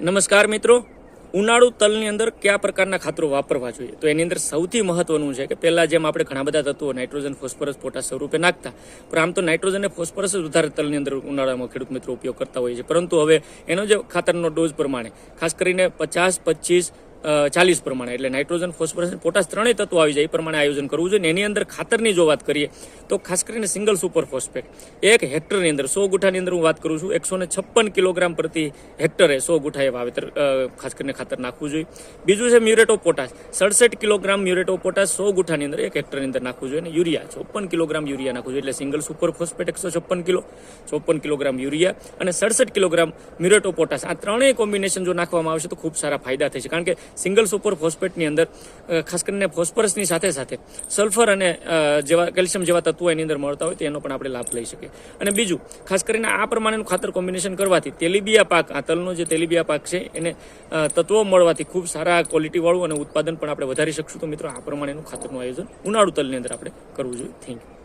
નમસ્કાર મિત્રો. ઉનાળુ તલની અંદર કયા પ્રકારના ખાતરો વાપરવા જોઈએ? તો એની અંદર સૌથી મહત્વનું છે કે પહેલા જેમ આપણે ઘણા બધા તત્વો નાઇટ્રોજન, ફોસ્ફરસ, પોટાશ સ્વરૂપે નાખતા, પણ આમ તો નાઇટ્રોજન અને ફોસ્ફરસ જ વધારે તલની અંદર ઉનાળામાં ખેડૂત મિત્રો ઉપયોગ કરતા હોય છે. પરંતુ હવે એનો જે ખાતરનો ડોઝ પ્રમાણે, ખાસ કરીને પચાસ, પચીસ ચાલીસ પ્રમાણે. એટલે નાઇટ્રોજન, ફોસ્ફરસ અને પોટાશ ત્રણેય તત્વો આવી જાય, એ પ્રમાણે આયોજન કરવું જોઈએ. એની અંદર ખાતરની જો વાત કરીએ, તો ખાસ કરીને સિંગલ સુપર ફોસ્ફેટ. એક હેક્ટરની અંદર, સો ગુઠાની અંદર હું વાત કરું છું, એકસો છપ્પન કિલોગ્રામ પ્રતિ હેક્ટરે સો ગુઠાએ વાવેતર ખાસ કરીને ખાતર નાખવું જોઈએ. બીજું છે મ્યુરેટ ઓફ પોટાશ. સડસઠ કિલોગ્રામ મ્યુરેટ પોટાશ સો ગુઠાની અંદર, એક હેક્ટરની અંદર નાખવું જોઈએ. અને યુરિયા, ચોપન કિલોગ્રામ યુરિયા નાખવું જોઈએ. એટલે સિંગલ સુપર ફોસ્ફેટ એકસો છપ્પન કિલો, ચોપન કિલોગ્રામ યુરિયા અને સડસઠ કિલોગ્રામ મ્યુરેટ ઓફ પોટાશ. આ ત્રણેય કોમ્બિનેશન જો નાખવામાં આવશે તો ખૂબ સારા ફાયદા થશે. કારણ કે સિંગલ સુપર ફોસ્ફેટની અંદર ખાસ કરીને ફોસ્ફરસની સાથે સાથે સલ્ફર અને જેવા કેલ્શિયમ જેવા તત્વો એની અંદર મળતા હોય તેનો પણ આપણે લાભ લઈ શકીએ. અને બીજું, ખાસ કરીને આ પ્રમાણેનું ખાતર કોમ્બિનેશન કરવાથી તેલીબિયા પાક, આ તલનો જે તેલીબિયા પાક છે, એને તત્વો મળવાથી ખૂબ સારા ક્વોલિટીવાળું અને ઉત્પાદન પણ આપણે વધારી શકશું. તો મિત્રો, આ પ્રમાણેનું ખાતરનું આયોજન ઉનાળુ તલની અંદર આપણે કરવું જોઈએ. Thank you